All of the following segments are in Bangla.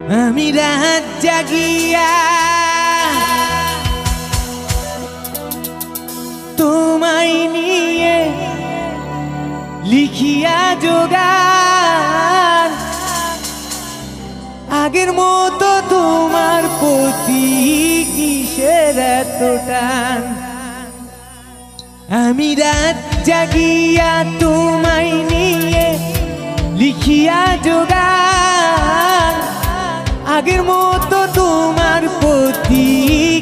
আমি রাত জাগিয়া তোমায় নিয়ে লিখিয়া যোগান আগের মতো তোমার প্রতি কিসের এত টান আমি রাত জাগিয়া তোমায় নিয়ে লিখিয়া যোগান আগের মতো তোমার প্রতি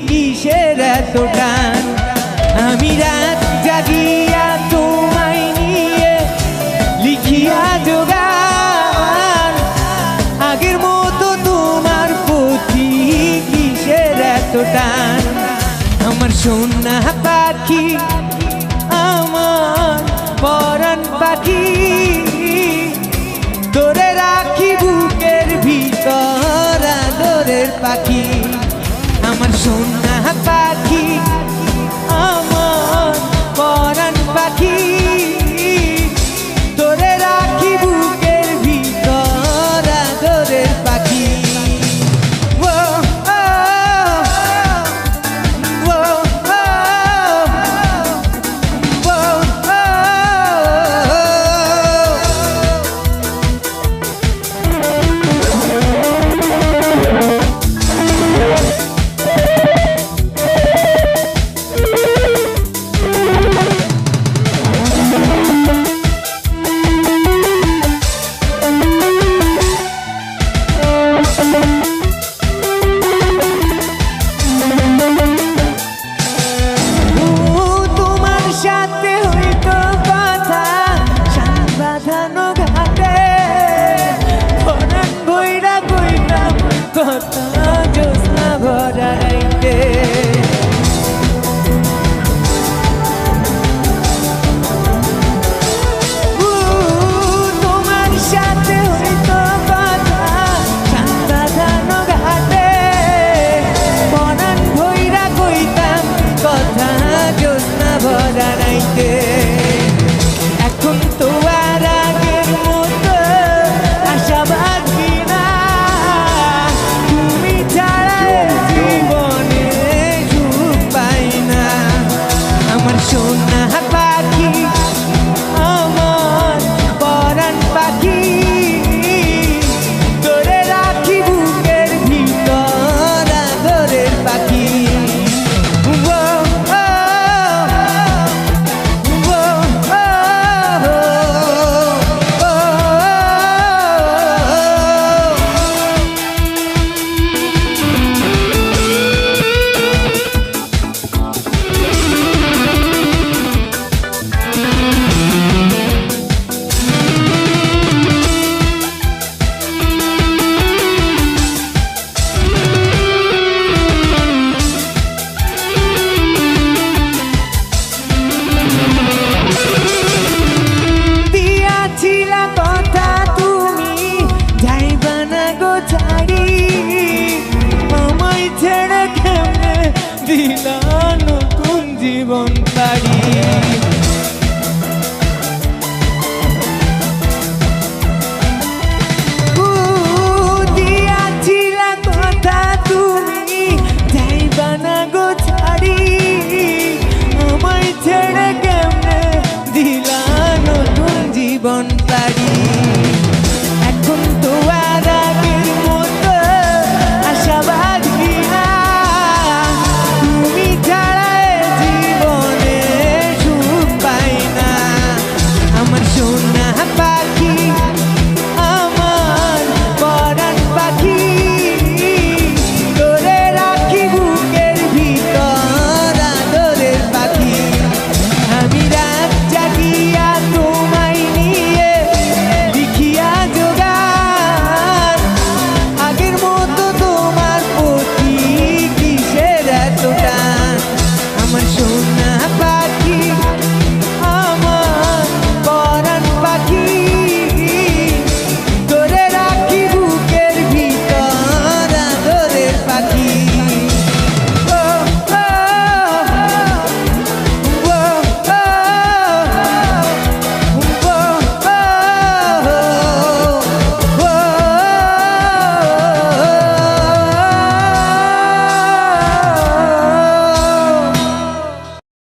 কিসের এত টান? আমি রাত জাগিয়া তোমায় নিয়ে লিখিয়া যোগান আগের মতো তোমার প্রতি কিসের এত টান? আমার সোনা পাখি, আমার পরাণ পাখি, ধরে রাখি বুকের ভিতর। পাখি আমার সোনা পাখি। জীবন পাড়ি